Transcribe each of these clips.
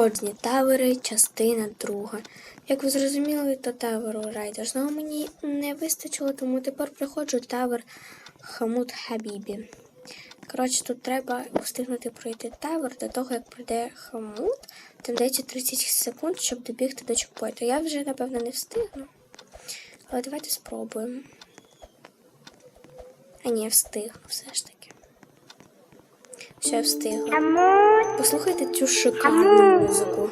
Одні тавери, частина друга. Як ви зрозуміли, то таверу Райдерс. Ну, мені не вистачило, тому тепер приходжу тавер Хамут Хабібі. Коротше, тут треба встигнути пройти тавер до того, як пройде Хамут. Там дається 30 секунд, щоб добігти до чекпоінту. Я вже, напевно, не встигну. Але давайте спробуємо. А ні, встигну все ж таки. Ще я встигла. Послухайте цю шикарну музику.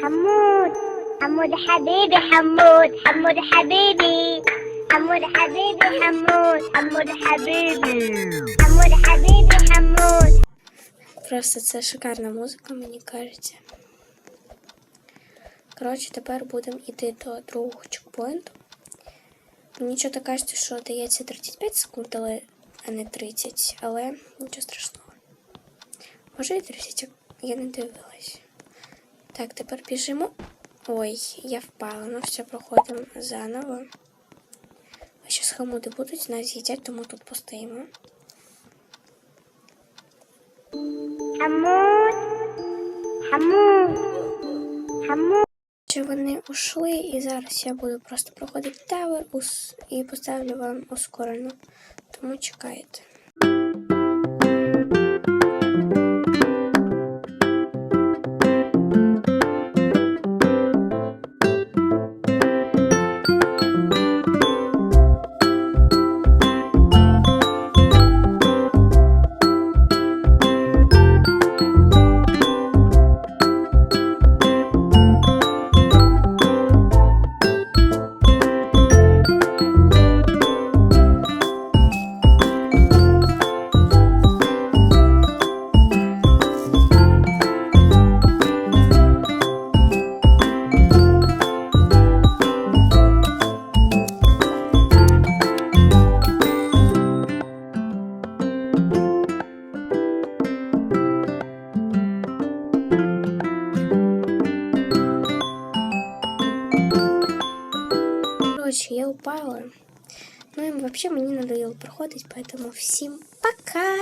Хамуд, Хамуд хабібі, Хамуд, Хамуд хабібі. Хамуд хабібі, Хамуд, Хамуд хабібі. Хамуд хабібі, Хамуд. Просто це шикарна музика, мені кажеться. Коротше, тепер будемо йти до другого чекпоінту. Мені чого-то кажеться, що дається 35 секунд, але а не 30, але нічого страшного. Може, друзі, я не дивилась. Так, тепер біжимо. Ой, я впала, ну все проходимо заново. А зараз хамуди будуть, нас їдять, тому тут постоїмо. Хамут. Хамут. Хамут. Що вони ушли, і зараз я буду просто проходити тавер і поставлю вам ускорено. Тому чекайте. Короче, я упала. Ну и вообще мне надоело проходить, поэтому всем пока!